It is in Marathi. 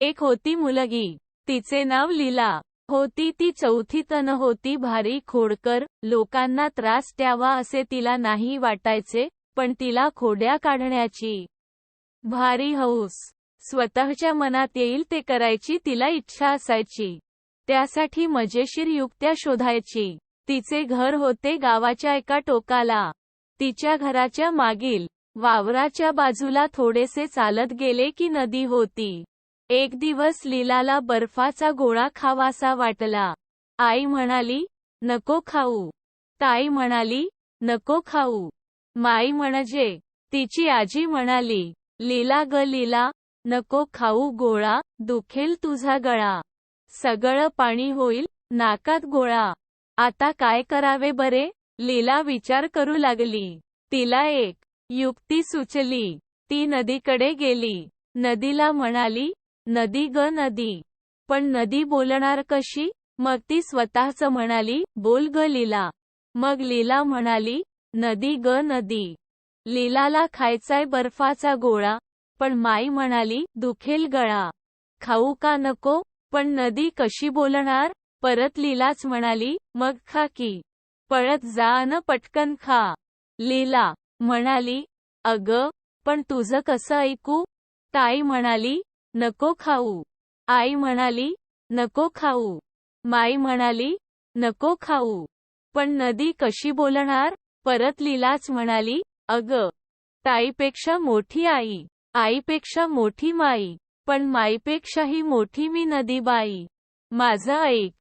एक होती मुलगी तिचे नाव लीला. होती ती चौथीत होती भारी खोडकर लोकांना त्रास द्यावा असे तिला नाही वाटायचे पण तिला खोड्या काढण्याची. भारी हौस. स्वतःच्या मनात येईल ते करायची तिला इच्छा असायची. त्यासाठी मजेशीर युक्त्या शोधायची. तिचे घर होते गावाच्या एका टोकाला. तिच्या घराच्या मागील वावराच्या बाजूला थोडेसे चालत गेले की नदी होती. एक दिवस लीलाला बर्फाचा गोळा खावासा वाटला. आई म्हणाली नको खाऊ. ताई म्हणाली नको खाऊ. माई म्हणजे तिची आजी म्हणाली लीला ग लीला नको खाऊ गोळा दुखेल तुझा गळा. सगळं पाणी होईल नाकात गोळा. आता काय करावे बरे? लीला विचार करू लागली. तिला एक युक्ती सुचली. ती नदीकडे गेली. नदीला म्हणाली नदी ग नदी. पण नदी बोलणार कशी? मग ती स्वतःच म्हणाली बोल ग लीला. मग लीला म्हणाली नदी ग नदी. लीलाला खायचाय बर्फाचा गोळा पण माई म्हणाली दुखेल गळा. खाऊ का नको? पण नदी कशी बोलणार? परत लीलाच म्हणाली मग खा की. पळत जा न पटकन खा. लीला म्हणाली अग पण तुझं कसं ऐकू? ताई म्हणाली नको खाऊ. आई म्हणाली नको खाऊ. माई म्हणाली नको खाऊ. पण नदी कशी बोलणार? परत लीलाच म्हणाली अग ताईपेक्षा मोठी आई आईपेक्षा मोठी माई पण माईपेक्षाही मोठी मी नदीबाई माझं ऐक